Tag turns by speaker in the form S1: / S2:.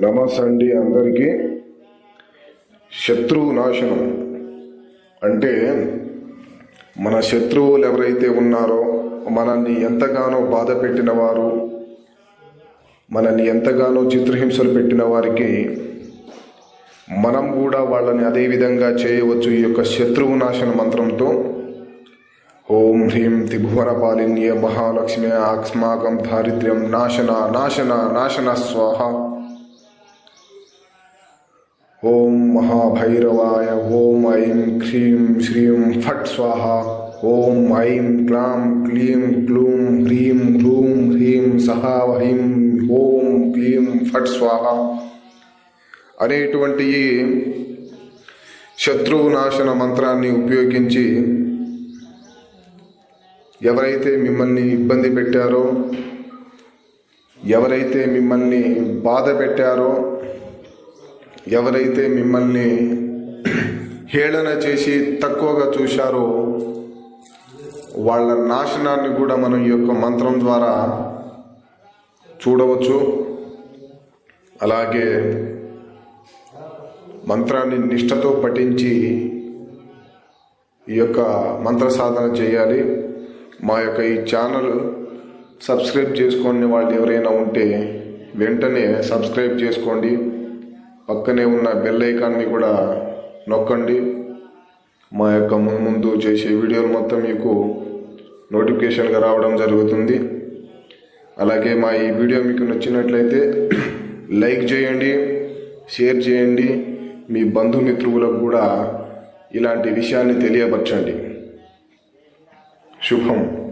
S1: నమస్తే అండి అందరికీ. శత్రువు నాశనం. అంటే మన శత్రువులు ఎవరైతే ఉన్నారో మనల్ని ఎంతగానో బాధ పెట్టిన వారు మనల్ని ఎంతగానో చిత్రహింసలు పెట్టిన వారికి మనం కూడా వాళ్ళని అదే విధంగా చేయవచ్చు ఈ యొక్క శత్రువు నాశన మంత్రంతో. ఓం హ్రీం త్రిభువన పాలిన్య మహాలక్ష్మి ఆక్స్మాకం దారిద్ర్యం నాశన నాశన నాశన స్వాహ. ఓం మహాభైరవాయ ఓం ఐం హ్రీం శ్రీం ఫట్ స్వాహ ఓం ఐం క్లాం క్లీం క్లూం హ్రీం హ్రూం హ్రీం సహా హ్రీం ఓం క్లీం ఫట్ స్వాహ. అనేటువంటి ఈ శత్రువు నాశన మంత్రాన్ని ఉపయోగించి ఎవరైతే మిమ్మల్ని ఇబ్బంది పెట్టారో ఎవరైతే మిమ్మల్ని బాధ పెట్టారో ఎవరైతే మిమ్మల్ని హేళన చేసి తక్కువగా చూశారో వాళ్ళ నాశనాన్ని కూడా మనం ఈ యొక్క మంత్రం ద్వారా చూడవచ్చు. అలాగే మంత్రాన్ని నిష్టతో పఠించి ఈ యొక్క మంత్ర సాధన చేయాలి. మా యొక్క ఈ ఛానల్ సబ్స్క్రైబ్ చేసుకోండి వాళ్ళు ఎవరైనా ఉంటే వెంటనే సబ్స్క్రైబ్ చేసుకోండి. పక్కనే ఉన్న బెల్ ఐకాన్ని కూడా నొక్కండి. మా యొక్క ముందు ముందు చేసే వీడియోలు మొత్తం మీకు నోటిఫికేషన్గా రావడం జరుగుతుంది. అలాగే మా ఈ వీడియో మీకు నచ్చినట్లయితే లైక్ చేయండి షేర్ చేయండి. మీ బంధుమిత్రువులకు కూడా ఇలాంటి విషయాన్ని తెలియపరచండి. శుభం.